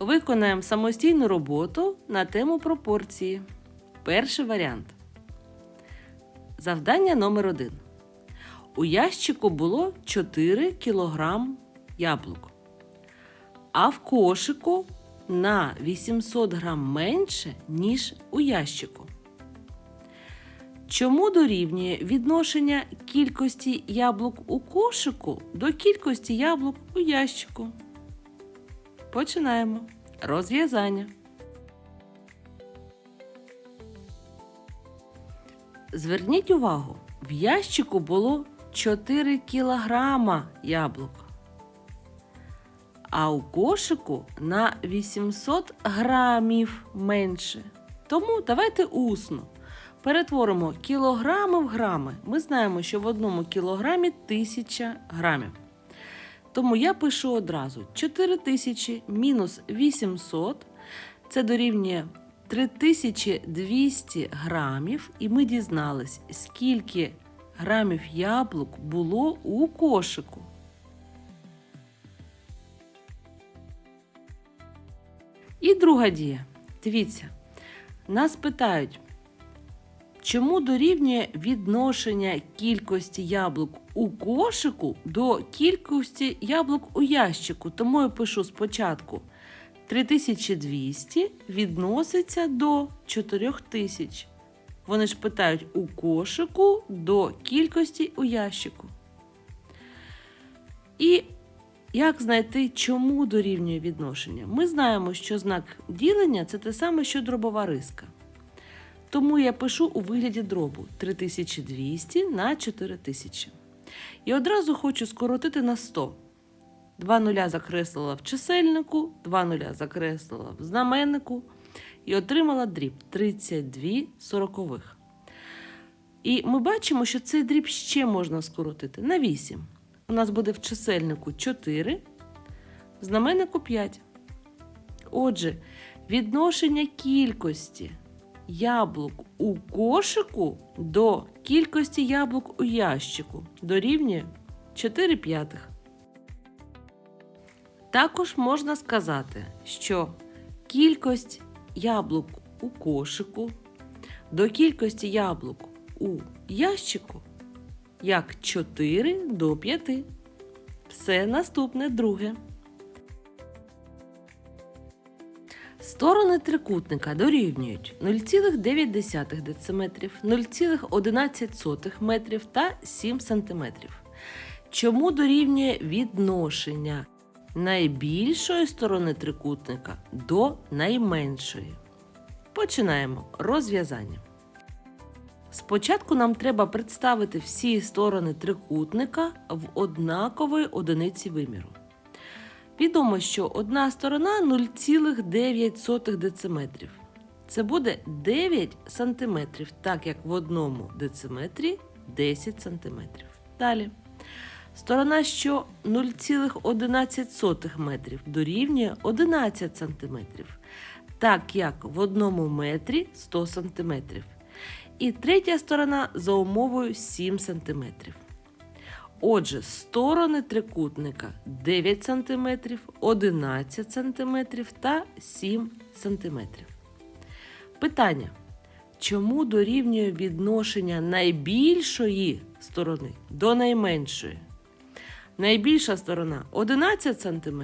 Виконаємо самостійну роботу на тему пропорції. Перший варіант. Завдання номер 1. У ящику було 4 кг яблук. А в кошику на 800 грам менше, ніж у ящику. Чому дорівнює відношення кількості яблук у кошику до кількості яблук у ящику? Починаємо. Розв'язання. Зверніть увагу, в ящику було 4 кілограма яблук. А у кошику на 800 грамів менше. Тому давайте усно. Перетворимо кілограми в грами. Ми знаємо, що в одному кілограмі 1000 грамів. Тому я пишу одразу 4000 мінус 800 це дорівнює 3200 грамів, і ми дізнались, скільки грамів яблук було у кошику. І друга дія. Дивіться, нас питають, чому дорівнює відношення кількості яблук у кошику до кількості яблук у ящику. Тому я пишу спочатку 3200 відноситься до 4000. Вони ж питають у кошику до кількості у ящику. І як знайти, чому дорівнює відношення? Ми знаємо, що знак ділення це те саме, що дробова риска. Тому я пишу у вигляді дробу 3200 на 4000. І одразу хочу скоротити на 100. Два нуля закреслила в чисельнику, два нуля закреслила в знаменнику і отримала дріб 32 сорокових. І ми бачимо, що цей дріб ще можна скоротити на 8. У нас буде в чисельнику 4, в знаменнику 5. Отже, відношення кількості яблук у кошику до кількості яблук у ящику дорівнює 4 п'ятих. Також можна сказати, що кількість яблук у кошику до кількості яблук у ящику як 4 до 5. Все наступне друге. Сторони трикутника дорівнюють 0,9 дециметрів, 0,11 метрів та 7 сантиметрів. Чому дорівнює відношення найбільшої сторони трикутника до найменшої? Починаємо розв'язання. Спочатку нам треба представити всі сторони трикутника в однакової одиниці виміру. Відомо, що одна сторона 0,9 дециметрів. Це буде 9 сантиметрів, так як в одному дециметрі 10 сантиметрів. Далі. Сторона, що 0,11 метрів дорівнює 11 сантиметрів, так як в одному метрі 100 сантиметрів. І третя сторона за умовою 7 см. Отже, сторони трикутника 9 см, 11 см та 7 см. Питання. Чому дорівнює відношення найбільшої сторони до найменшої? Найбільша сторона 11 см,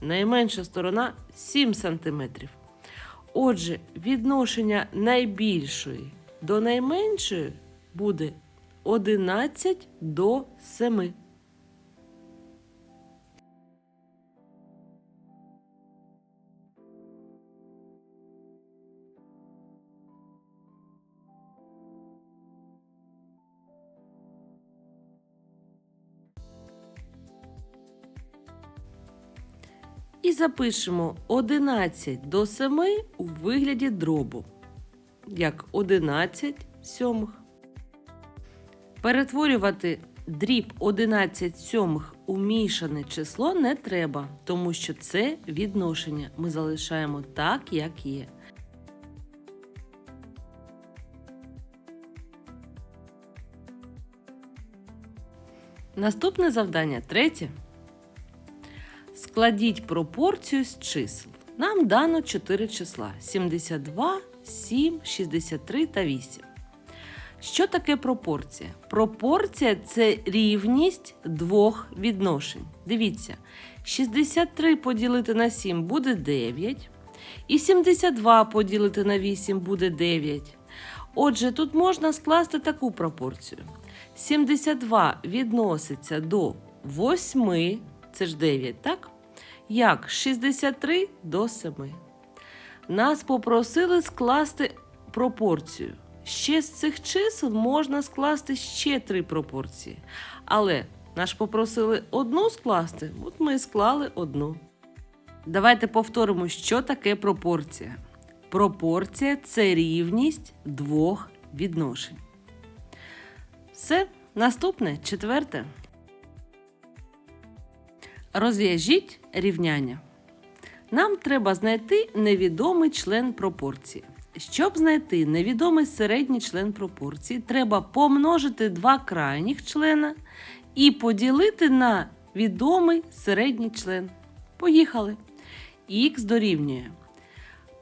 найменша сторона 7 см. Отже, відношення найбільшої до найменшої буде 11 до 7. І запишемо 11 до 7 у вигляді дробу як 11 сьомих. Перетворювати дріб 11 сьомих у мішане число не треба, тому що це відношення ми залишаємо так, як є. Наступне завдання третє. Складіть пропорцію з чисел. Нам дано 4 числа: 72, 7, 63 та 8. Що таке пропорція? Пропорція це рівність двох відношень. Дивіться, 63 поділити на 7 буде 9, і 72 поділити на 8 буде 9. Отже, тут можна скласти таку пропорцію. 72 відноситься до 8, це ж 9, так? Як 63 до 7. Нас попросили скласти пропорцію. Ще з цих чисел можна скласти ще три пропорції. Але нас попросили одну скласти, от ми і склали одну. Давайте повторимо, що таке пропорція. Пропорція це рівність двох відношень. Все, наступне четверте. Розв'яжіть рівняння. Нам треба знайти невідомий член пропорції. Щоб знайти невідомий середній член пропорції, треба помножити два крайніх члена і поділити на відомий середній член. Поїхали. Х дорівнює.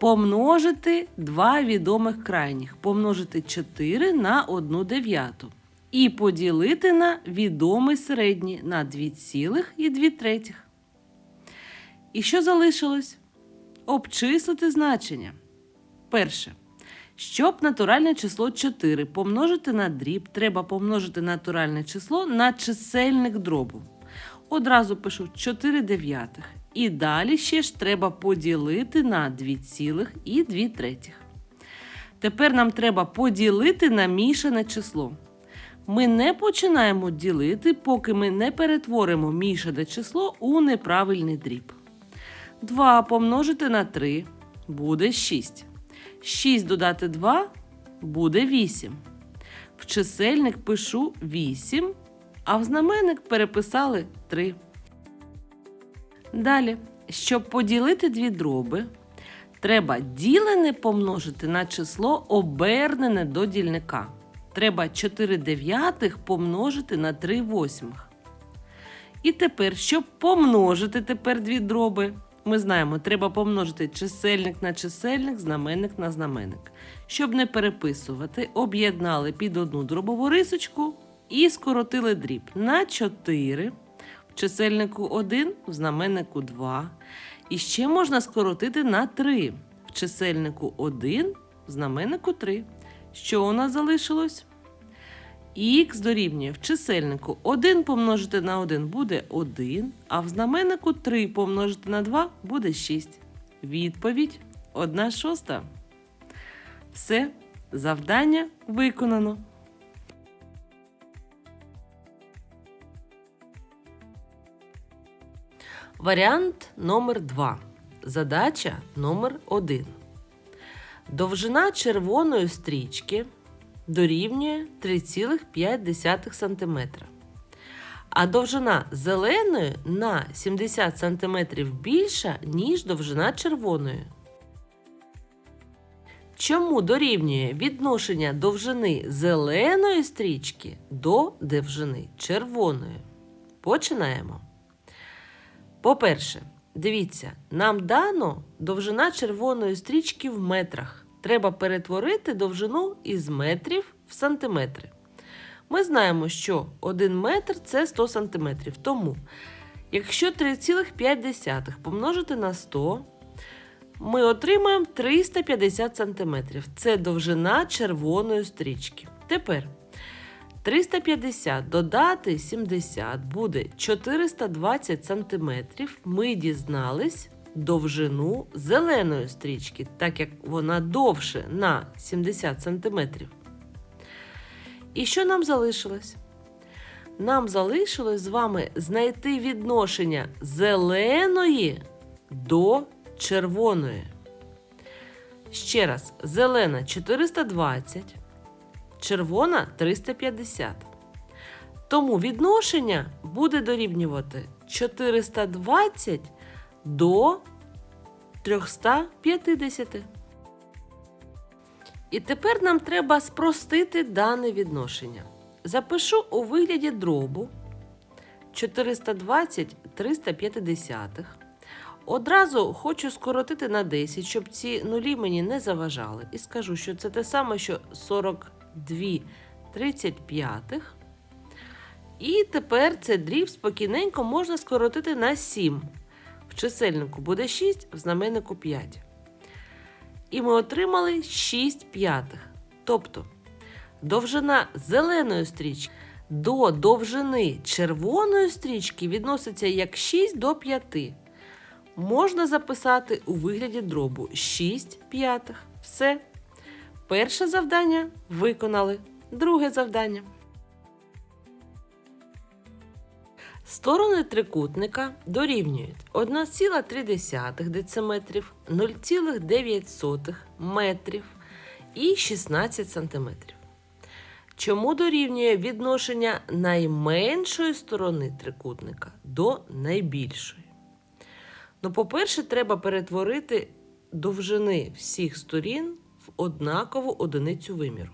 Помножити два відомих крайніх. Помножити 4 на 1 дев'яту. І поділити на відомий середній на 2,2 третіх. І що залишилось? Обчислити значення. Перше. Щоб натуральне число 4 помножити на дріб, треба помножити натуральне число на чисельник дробу. Одразу пишу 4 дев'ятих. І далі ще ж треба поділити на 2,2 третіх. Тепер нам треба поділити на мішане число. Ми не починаємо ділити, поки ми не перетворимо мішане число у неправильний дріб. 2 помножити на 3 буде 6. 6 додати 2 буде 8. В чисельник пишу 8, а в знаменник переписали 3. Далі, щоб поділити дві дроби, треба ділене помножити на число обернене до дільника. Треба 4 дев'ятих помножити на 3 восьмих. І тепер, щоб помножити тепер дві дроби, ми знаємо, треба помножити чисельник на чисельник, знаменник на знаменник. Щоб не переписувати, об'єднали під одну дробову рисочку і скоротили дріб на 4, в чисельнику 1, в знаменнику 2. І ще можна скоротити на 3, в чисельнику 1, в знаменнику 3. Що у нас залишилось? Х дорівнює в чисельнику 1 помножити на 1 буде 1, а в знаменнику 3 помножити на 2 буде 6. Відповідь 1 шоста. Все, завдання виконано. Варіант номер 2. Задача номер 1. Довжина червоної стрічки дорівнює 3,5 см. А довжина зеленої на 70 см більша, ніж довжина червоної. Чому дорівнює відношення довжини зеленої стрічки до довжини червоної? Починаємо. По-перше, дивіться, нам дано довжина червоної стрічки в метрах. Треба перетворити довжину із метрів в сантиметри. Ми знаємо, що 1 метр це 100 сантиметрів. Тому, якщо 3,5 помножити на 100, ми отримаємо 350 сантиметрів. Це довжина червоної стрічки. Тепер 350 додати 70 буде 420 сантиметрів. Ми дізнались довжину зеленої стрічки, так як вона довше на 70 сантиметрів. І що нам залишилось? Нам залишилось з вами знайти відношення зеленої до червоної. Ще раз, зелена 420, червона 350. Тому відношення буде дорівнювати 420 до 350. І тепер нам треба спростити дане відношення. Запишу у вигляді дробу 420 350. Одразу хочу скоротити на 10, щоб ці нулі мені не заважали. І скажу, що це те саме, що 42 35. І тепер це дріб спокійненько можна скоротити на 7. Чисельнику буде 6, в знаменнику 5. І ми отримали 6 п'ятих. Тобто довжина зеленої стрічки до довжини червоної стрічки відноситься як 6 до 5. Можна записати у вигляді дробу 6 п'ятих. Все. Перше завдання виконали. Друге завдання. Сторони трикутника дорівнюють 1,3 дециметрів, 0,9 метрів і 16 сантиметрів. Чому дорівнює відношення найменшої сторони трикутника до найбільшої? Ну, по-перше, треба перетворити довжини всіх сторін в однакову одиницю виміру.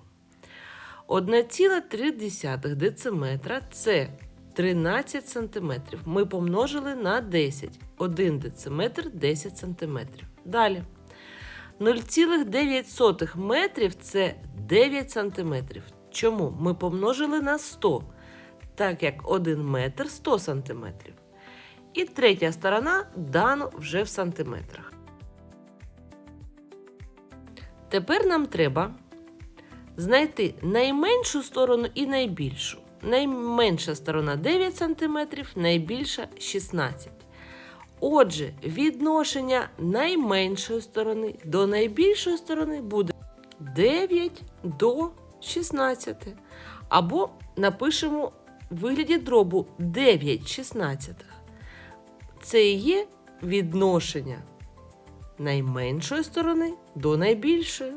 1,3 дециметра це 13 сантиметрів. Ми помножили на 10. 1 дециметр 10 сантиметрів. Далі. 0,9 метрів це 9 сантиметрів. Чому? Ми помножили на 100, так як 1 метр 100 сантиметрів. І третя сторона дано вже в сантиметрах. Тепер нам треба знайти найменшу сторону і найбільшу. Найменша сторона 9 см, найбільша 16 Отже, відношення найменшої сторони до найбільшої сторони буде 9 до 16. Або напишемо в вигляді дробу 9 шістнадцятих. Це і є відношення найменшої сторони до найбільшої.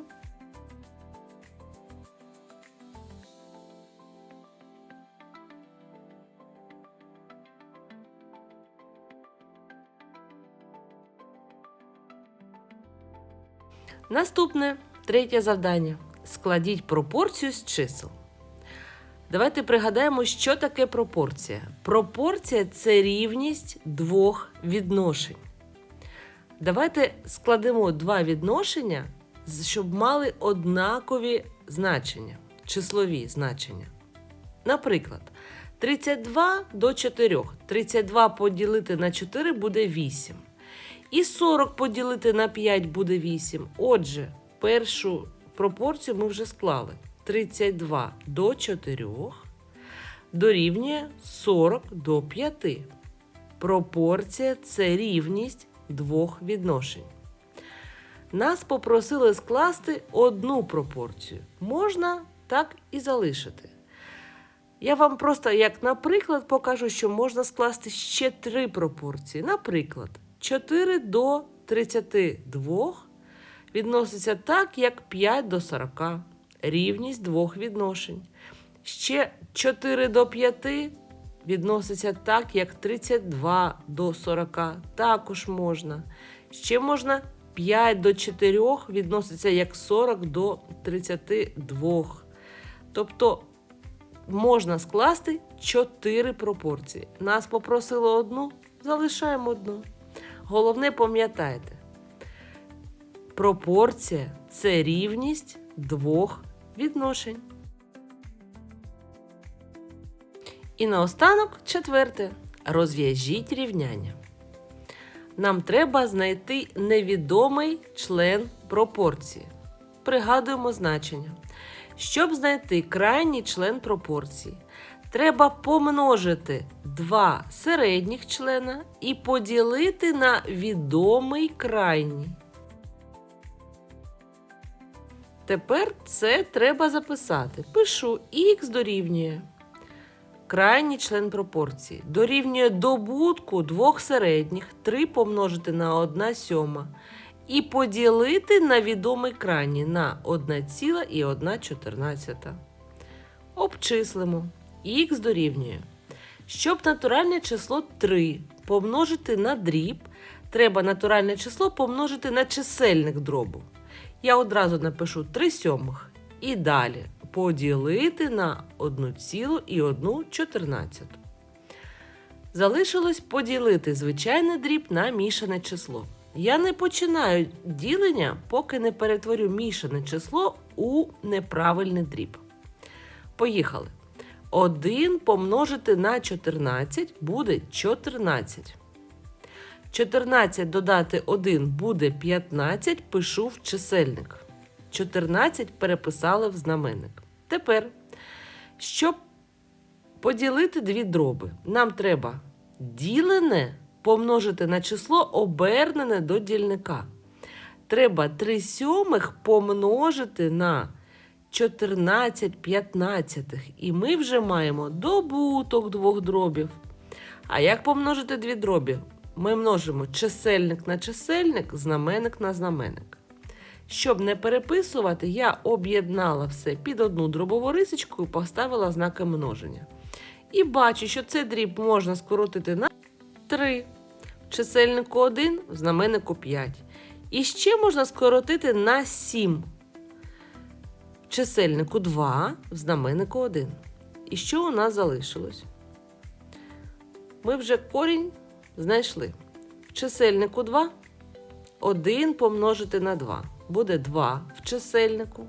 Наступне третє завдання. Складіть пропорцію з чисел. Давайте пригадаємо, що таке пропорція. Пропорція це рівність двох відношень. Давайте складемо два відношення, щоб мали однакові значення, числові значення. Наприклад, 32 до 4. 32 поділити на 4 буде 8. І 40 поділити на 5 буде 8. Отже, першу пропорцію ми вже склали. 32 до 4 дорівнює 40 до 5. Пропорція це рівність двох відношень. Нас попросили скласти одну пропорцію. Можна так і залишити. Я вам просто, як наприклад, покажу, що можна скласти ще три пропорції. Наприклад, 4 до 32 відноситься так, як 5 до 40. Рівність двох відношень. Ще 4 до 5 відноситься так, як 32 до 40. Також можна. Ще можна 5 до 4 відноситься як 40 до 32. Тобто можна скласти 4 пропорції. Нас попросили одну, залишаємо одну. Головне пам'ятайте, пропорція це рівність двох відношень. І наостанок четверте. Розв'яжіть рівняння. Нам треба знайти невідомий член пропорції. Пригадуємо значення. Щоб знайти крайній член пропорції, треба помножити два середніх члена і поділити на відомий крайній. Тепер це треба записати. Пишу х дорівнює. Крайній член пропорції дорівнює добутку двох середніх 3 помножити на 1 сьома і поділити на відомий крайній на 1,114. Обчислимо. Х дорівнює. Щоб натуральне число 3 помножити на дріб, треба натуральне число помножити на чисельник дробу. Я одразу напишу 3 сьомих. І далі поділити на 1,114. Залишилось поділити звичайний дріб на мішане число. Я не починаю ділення, поки не перетворю мішане число у неправильний дріб. Поїхали. 1 помножити на 14 буде 14. 14 додати 1 буде 15, пишу в чисельник. 14 переписали в знаменник. Тепер, щоб поділити дві дроби, нам треба ділене помножити на число обернене до дільника. Треба 3 сьомих помножити на 14 п'ятнадцятих. І ми вже маємо добуток двох дробів. А як помножити дві дробі? Ми множимо чисельник на чисельник, знаменник на знаменник. Щоб не переписувати, я об'єднала все під одну дробову рисочку і поставила знаки множення. І бачу, що цей дріб можна скоротити на 3. В чисельнику 1, в знаменнику 5. І ще можна скоротити на 7. Чисельнику 2, в знаменнику 1. І що у нас залишилось? Ми вже корінь знайшли. В чисельнику 2 1 помножити на 2 буде 2 в чисельнику.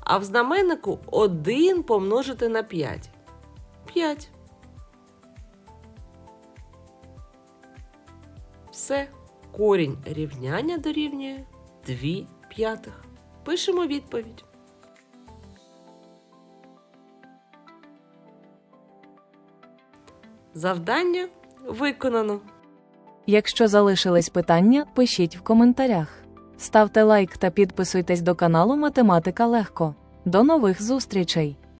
А в знаменнику 1 помножити на 5. 5. Все. Корінь рівняння дорівнює 2 п'ятих. Пишемо відповідь. Завдання виконано. Якщо залишились питання, пишіть в коментарях. Ставте лайк та підписуйтесь до каналу Математика Легко. До нових зустрічей!